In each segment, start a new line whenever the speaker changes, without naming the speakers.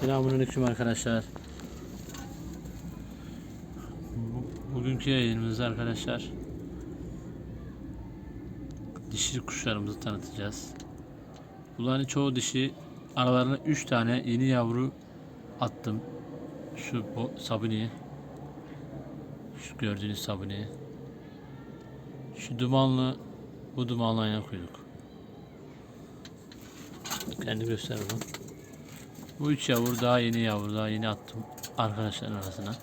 Selamünaleyküm arkadaşlar. Bu- Bugünkü yayınımızda arkadaşlar dişi kuşlarımızı tanıtacağız. Bunların çoğu dişi aralarına 3 tane yeni yavru attım. Şu bu sabuni şu gördüğünüz sabuni şu dumanlı bu dumanlı ayna kuyruk. Kendi göster bunu. Bu üç yavru daha yeni yavru daha yeni attım arkadaşların arasına.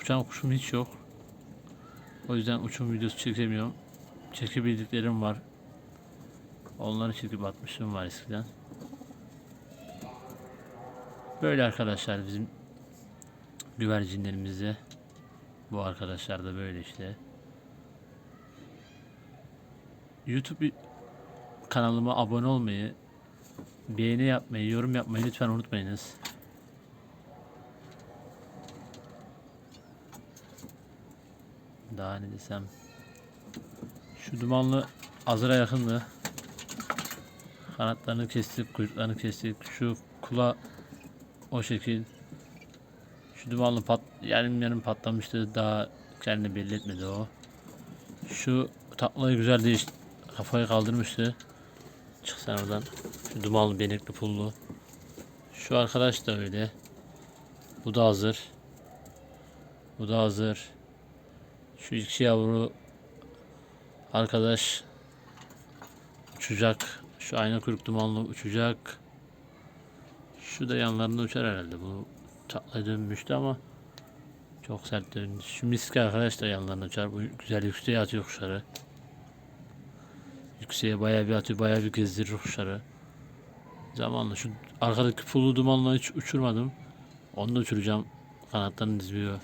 Uçan kuşum hiç yok. O yüzden uçum videosu çekemiyorum. Çekebildiklerim var. Onları çekip atmışım var eskiden. Böyle arkadaşlar bizim güvercinlerimizde. Bu arkadaşlar da böyle işte. YouTube kanalıma abone olmayı, beğeni yapmayı, yorum yapmayı lütfen unutmayınız. Daha ne desem. Şu dumanlı Azra yakındı. Kanatlarını kestik, kuyruklarını kestik. Şu kula o şekil. Şu dumanlı pat, yarım yarım patlamıştı. Daha kendini belli etmedi o. Şu taklayı güzel değiş kafayı kaldırmıştı. Çık sen oradan. Dumanlı benekli pullu. Şu arkadaş da öyle. Bu da hazır. Bu da hazır. Şu iki yavru arkadaş uçacak. Şu ayna kuyruk dumanlı uçacak. Şu da yanlarında uçar herhalde. Bu takla dönmüştü ama çok sert döndü. Şu miski arkadaş da yanlarında uçar. Bu güzel yükseğe atıyor kuşları. Yükseğe bayağı bir atıyor, bayağı bir gezdirir kuşları. Zamanla şu arkadaki pullu dumanla hiç uçurmadım. Onu da uçuracağım. Kanatlarını dizmiyor.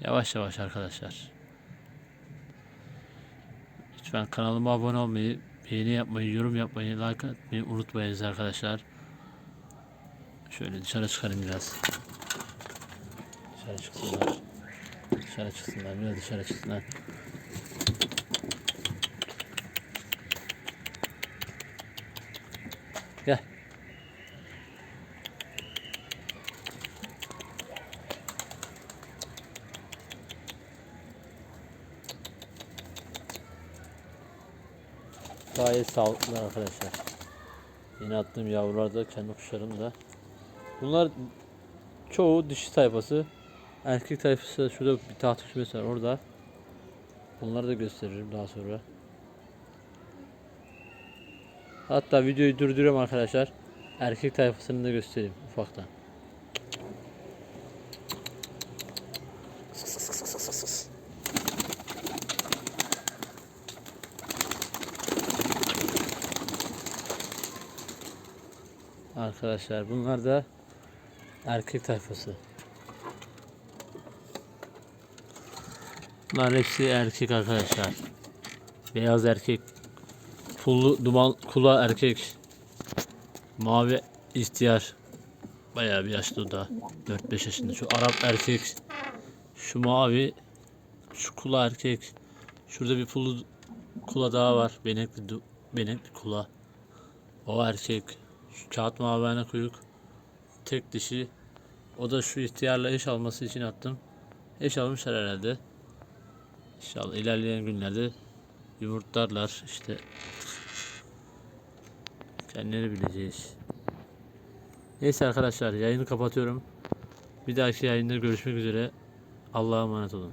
Yavaş yavaş arkadaşlar. Lütfen kanalıma abone olmayı, beğeni yapmayı, yorum yapmayı, like atmayı unutmayınız arkadaşlar. Şöyle dışarı çıkarım biraz. Dışarı çıksınlar. Dışarı çıksınlar, biraz dışarı çıksınlar. Gayet sağlıklı arkadaşlar. Yeni attığım yavrular da kendi kuşlarım da. Bunlar çoğu dişi tayfası. Erkek tayfası da şurada bir taht kümesi var orada. Bunları da gösteririm daha sonra. Hatta videoyu durduruyorum arkadaşlar. Erkek tayfasını da göstereyim ufaktan. Arkadaşlar bunlar da erkek tayfası. Bunlar hepsi erkek arkadaşlar. Beyaz erkek. Pullu duman kula erkek. Mavi ihtiyar. Bayağı bir yaşlı da. 4-5 yaşında. Şu Arap erkek. Şu mavi. Şu kula erkek. Şurada bir pullu kula daha var. Benekli, benekli kula. O erkek. Şu kağıt mavi kuyruk. Tek dişi. O da şu ihtiyarla eş alması için attım. Eş almışlar herhalde. İnşallah ilerleyen günlerde yumurtlarlar işte. Kendileri bileceğiz. Neyse arkadaşlar yayını kapatıyorum. Bir dahaki yayında görüşmek üzere. Allah'a emanet olun.